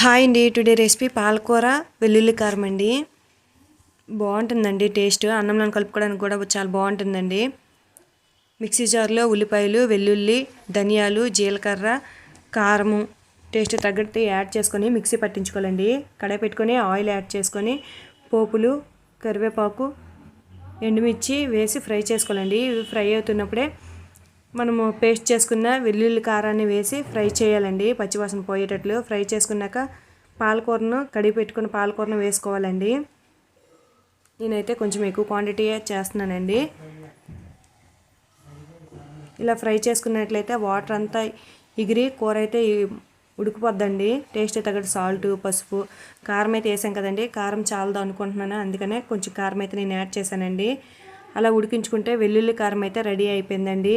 Hi అండి. Today recipe పాలకూర వెల్లుల్లి కారం అండి. బాగుంటుందండి టేస్ట్. అన్నంలో కలుపుకోవడానికి కూడా చాలా బాగుంటుందండి. మిక్సీ జార్లో ఉల్లిపాయలు వెల్లుల్లి ధనియాలు జీలకర్ర కారము టేస్ట్ తగ్గట్టు యాడ్ చేసుకొని మిక్సీ పట్టించుకోవాలండి. కడాయి పెట్టుకొని ఆయిల్ యాడ్ చేసుకొని పోపులు కరివేపాకు ఎండుమిర్చి వేసి ఫ్రై చేసుకోవాలండి. ఇవి ఫ్రై అవుతున్నప్పుడే మనము పేస్ట్ చేసుకున్న వెల్లుల్లి కారాన్ని వేసి ఫ్రై చేయాలండి. పచ్చివాసన పోయేటట్లు ఫ్రై చేసుకున్నాక పాలకూరను కడిగి పెట్టుకున్న పాలకూరను వేసుకోవాలండి. నేనైతే కొంచెం ఎక్కువ క్వాంటిటీ చేస్తున్నానండి. ఇలా ఫ్రై చేసుకున్నట్లయితే వాటర్ అంతా ఎగిరి కూర అయితే ఉడికిపోద్దండి. టేస్ట్ తగ్గట్టు సాల్ట్ పసుపు కారం అయితే వేసాం కదండి. కారం చాలదు అనుకుంటున్నాను. అందుకనే కొంచెం కారం అయితే నేను యాడ్ చేశానండి. అలా ఉడికించుకుంటే వెల్లుల్లి కారం అయితే రెడీ అయిపోయిందండి.